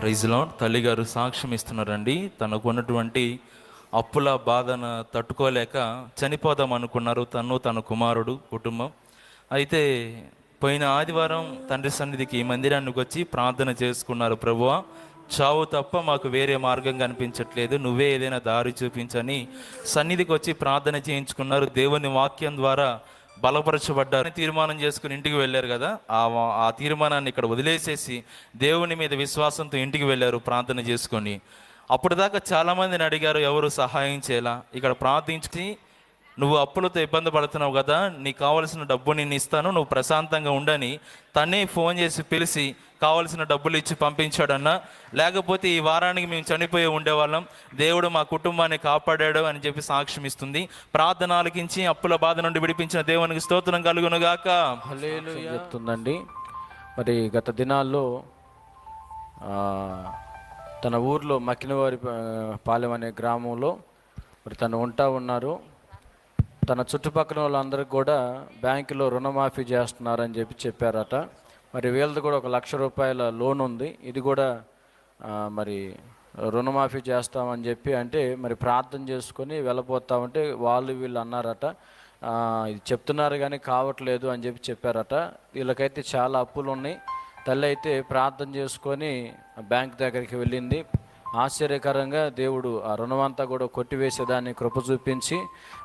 ప్రైజ్లో తల్లిగారు సాక్ష్యం ఇస్తున్నారండి. తనకు ఉన్నటువంటి అప్పుల బాధను తట్టుకోలేక చనిపోదాం అనుకున్నారు తను తన కుమారుడు కుటుంబం. అయితే పోయిన ఆదివారం తండ్రి సన్నిధికి ఈ మందిరానికి వచ్చి ప్రార్థన చేసుకున్నారు. ప్రభువ చావు తప్ప మాకు వేరే మార్గం కనిపించట్లేదు. నువ్వే ఏదైనా దారి చూపించని సన్నిధికి వచ్చి ప్రార్థన చేయించుకున్నారు. దేవుని వాక్యం ద్వారా బలపరచబడ్డారు తీర్మానం చేసుకుని ఇంటికి వెళ్ళారు కదా ఆ ఆ తీర్మానాన్ని ఇక్కడ వదిలేసేసి దేవుని మీద విశ్వాసంతో ఇంటికి వెళ్ళారు ప్రార్థన చేసుకొని. అప్పటిదాకా దాకా చాలామందిని అడిగారు ఎవరు సహాయం చేయాలా? ఇక్కడ ప్రార్థించి నువ్వు అప్పులతో ఇబ్బంది పడుతున్నావు కదా నీకు కావలసిన డబ్బు నేను ఇస్తాను నువ్వు ప్రశాంతంగా ఉండని తనే ఫోన్ చేసి పిలిచి కావలసిన డబ్బులు ఇచ్చి పంపించాడన్నా. లేకపోతే ఈ వారానికి మేము చనిపోయి ఉండేవాళ్ళం దేవుడు మా కుటుంబాన్ని కాపాడాడు అని చెప్పి సాక్ష్యం ఇస్తుంది. ప్రార్థన ఆలకించి అప్పుల బాధ నుండి విడిపించిన దేవునికి స్తోత్రం కలుగునుగాక. హల్లెలూయా. చెప్తుందండి. మరి గత దినాల్లో ఆ, తన ఊర్లో మక్కినవారి పాలెం అనే గ్రామంలో మరి తను ఉంటా ఉన్నారు. తన చుట్టుపక్కల వాళ్ళందరికీ కూడా బ్యాంకులో రుణమాఫీ చేస్తున్నారని చెప్పి చెప్పారట. మరి వీళ్ళది కూడా ఒక లక్ష రూపాయల లోన్ ఉంది. ఇది కూడా మరి రుణమాఫీ చేస్తామని చెప్పి అంటే మరి ప్రార్థన చేసుకొని వెళ్ళిపోతామంటే వాళ్ళు వీళ్ళు అన్నారట. ఇది చెప్తున్నారు కానీ కావట్లేదు అని చెప్పి చెప్పారట. వీళ్ళకైతే చాలా అప్పులు ఉన్నాయి. తల్లి అయితే ప్రార్థన చేసుకొని బ్యాంక్ దగ్గరికి వెళ్ళింది. ఆశ్చర్యకరంగా దేవుడు ఆ రుణమంతా కూడా కొట్టివేసేదాన్ని కృప చూపించి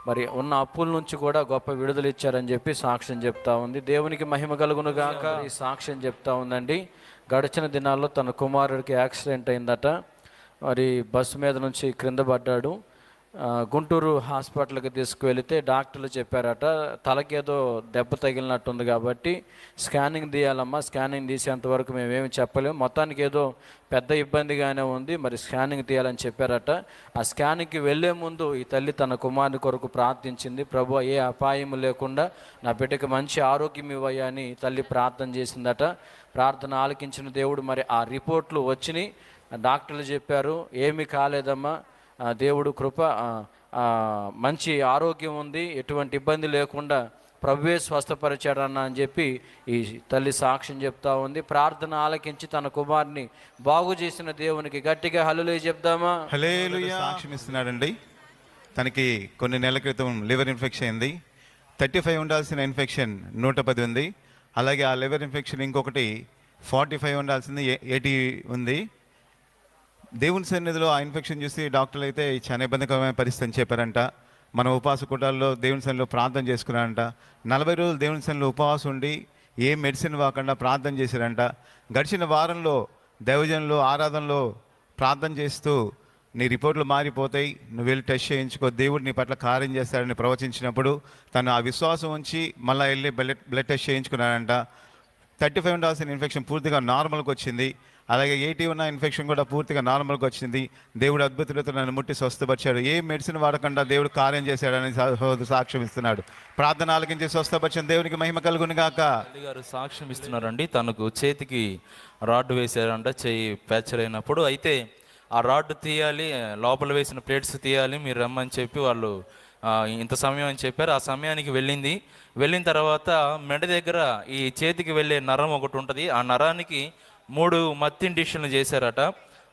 మరి ఉన్న అప్పుల నుంచి కూడా గొప్ప విడుదల ఇచ్చారని చెప్పి సాక్ష్యం చెప్తా ఉంది. దేవునికి మహిమ కలుగును గాక. ఈ సాక్ష్యం చెప్తా ఉందండి. గడిచిన దినాల్లో తన కుమారుడికి యాక్సిడెంట్ అయిందట. మరి బస్సు మీద నుంచి క్రింద పడ్డాడు. గుంటూరు హాస్పిటల్కి తీసుకువెళితే డాక్టర్లు చెప్పారట తలకేదో దెబ్బ తగిలినట్టుంది కాబట్టి స్కానింగ్ తీయాలమ్మా స్కానింగ్ తీసేంత వరకు మేమేమి చెప్పలేము. మొత్తానికి ఏదో పెద్ద ఇబ్బందిగానే ఉంది మరి స్కానింగ్ తీయాలని చెప్పారట. ఆ స్కానింగ్కి వెళ్ళే ముందు ఈ తల్లి తన కుమారుని కొరకు ప్రార్థించింది ప్రభు ఏ అపాయం లేకుండా నా బిడ్డకి మంచి ఆరోగ్యం ఇవ్వయ్యా అని తల్లి ప్రార్థన చేసిందట. ప్రార్థన ఆలకించిన దేవుడు మరి ఆ రిపోర్ట్లు వచ్చినాయి. డాక్టర్లు చెప్పారు ఏమీ కాలేదమ్మా దేవుడు కృప మంచి ఆరోగ్యం ఉంది ఎటువంటి ఇబ్బంది లేకుండా ప్రభువే స్వస్థపరిచాడన్న అని చెప్పి ఈ తల్లి సాక్ష్యం చెప్తా ఉంది. ప్రార్థన ఆలకించి తన కుమార్ని బాగు చేసిన దేవునికి గట్టిగా హల్లులే చెప్దామా? హలేలుయా సాక్ష్యం ఇస్తున్నాడండి. తనకి కొన్ని నెలల క్రితం లివర్ ఇన్ఫెక్షన్ అయింది. థర్టీ ఫైవ్ ఉండాల్సిన ఇన్ఫెక్షన్ నూట పది ఉంది. అలాగే ఆ లివర్ ఇన్ఫెక్షన్ ఇంకొకటి ఫార్టీ ఫైవ్ ఉండాల్సింది ఎయిటీ ఉంది. దేవుని సన్నిధిలో ఆ ఇన్ఫెక్షన్ చూసి డాక్టర్లు అయితే చాలా ఇబ్బందికరమైన పరిస్థితి అని చెప్పారంట. మన ఉపవాస కూటాల్లో దేవుని సన్నిలో ప్రార్థన చేసుకున్నారంట. నలభై రోజులు దేవుని సన్నిలో ఉపవాసం ఉండి ఏ మెడిసిన్ వాకుండా ప్రార్థన చేశారంట. గడిచిన వారంలో దైవజనులు ఆరాధనలో ప్రార్థన చేస్తూ నీ రిపోర్ట్లు మారిపోతాయి. నువ్వు వెళ్ళి టెస్ట్ చేయించుకో. దేవుడు నీ పట్ల కార్యం చేస్తాడని ప్రవచించినప్పుడు తను ఆ విశ్వాసం ఉంచి మళ్ళీ వెళ్ళి బ్లడ్ బ్లడ్ టెస్ట్ చేయించుకున్నాడంట. థర్టీ ఫైవ్ ఉండాల్సిన ఇన్ఫెక్షన్ పూర్తిగా నార్మల్కి వచ్చింది. అలాగే ఎయిటీ ఉన్న ఇన్ఫెక్షన్ కూడా పూర్తిగా నార్మల్గా వచ్చింది. దేవుడు అద్భుతులతో నన్ను ముట్టి స్వస్థపరిచాడు. ఏ మెడిసిన్ వాడకుండా దేవుడు కార్యం చేశాడని సాక్ష్యం ఇస్తున్నాడు. ప్రార్థన ఆలకించి స్వస్థపరిచిన దేవునికి మహిమ కలుగును గాక. గారు సాక్ష్యం ఇస్తున్నారండి. తనకు చేతికి రాడ్ వేశారంట చేయి ఫ్రాక్చర్ అయినప్పుడు. అయితే ఆ రాడ్ తీయాలి లోపల వేసిన ప్లేట్స్ తీయాలి మీరు రమ్మని చెప్పి వాళ్ళు ఇంత సమయం అని చెప్పారు. ఆ సమయానికి వెళ్ళింది. వెళ్ళిన తర్వాత మెడ దగ్గర ఈ చేతికి వెళ్ళే నరం ఒకటి ఉంటుంది. ఆ నరానికి మూడు మత్తి ఇండిషన్లు చేశారట.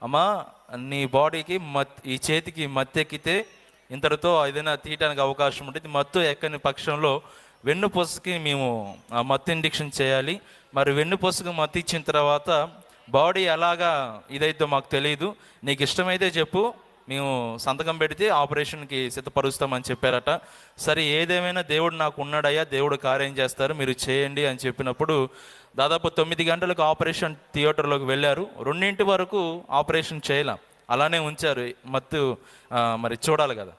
అమ్మా నీ బాడీకి మత్ ఈ చేతికి మత్తెక్కితే ఇంతటితో ఏదైనా తీయడానికి అవకాశం ఉంటుంది మత్తు ఎక్కని పక్షంలో వెన్నుపొసకి మేము ఆ మత్తు ఇండిక్షన్ చేయాలి. మరి వెన్నుపూసకు మత్తు ఇచ్చిన తర్వాత బాడీ ఎలాగా ఇదైతే మాకు తెలియదు నీకు ఇష్టమైతే చెప్పు. మేము సంతకం పెడితే ఆపరేషన్కి సిద్ధపరుస్తామని చెప్పారట. సరే ఏదేమైనా దేవుడు నాకు ఉన్నాడయ్యా దేవుడు కార్యం చేస్తారు మీరు చేయండి అని చెప్పినప్పుడు దాదాపు తొమ్మిది గంటలకు ఆపరేషన్ థియేటర్లోకి వెళ్ళారు. రెండింటి వరకు ఆపరేషన్ చేయలేం. అలానే ఉంచారు మత్తు మరి చూడాలి కదా.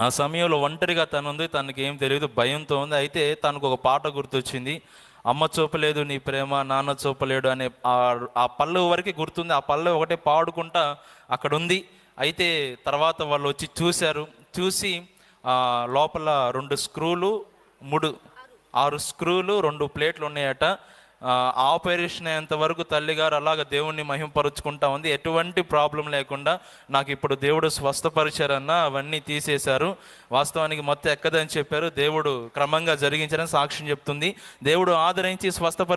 ఆ సమయంలో ఒంటరిగా తను ఉంది తనకి ఏం తెలియదు భయంతో ఉంది. అయితే తనకు ఒక పాట గుర్తొచ్చింది. అమ్మ చూపలేదు నీ ప్రేమ నాన్న చూపలేడు అనే ఆ- పల్లె పళ్ళు వరకు గుర్తుంది. ఆ పళ్ళు ఒకటే పాడుకుంటా అక్కడ ఉంది అయితే తర్వాత వాళ్ళు వచ్చి చూశారు. చూసి లోపల రెండు స్క్రూలు మూడు ఆరు స్క్రూలు రెండు ప్లేట్లు ఉన్నాయట. ఆపరేషన్ అయ్యేంత వరకు తల్లిగారు అలాగ దేవుణ్ణి మహింపరుచుకుంటా ఉంది. ఎటువంటి ప్రాబ్లం లేకుండా నాకు ఇప్పుడు దేవుడు స్వస్థపరిచారన్న అవన్నీ తీసేశారు. వాస్తవానికి మొత్తం ఎక్కదని చెప్పారు. దేవుడు క్రమంగా జరిగించారని సాక్ష్యం చెప్తుంది. దేవుడు ఆదరించి స్వస్థపరి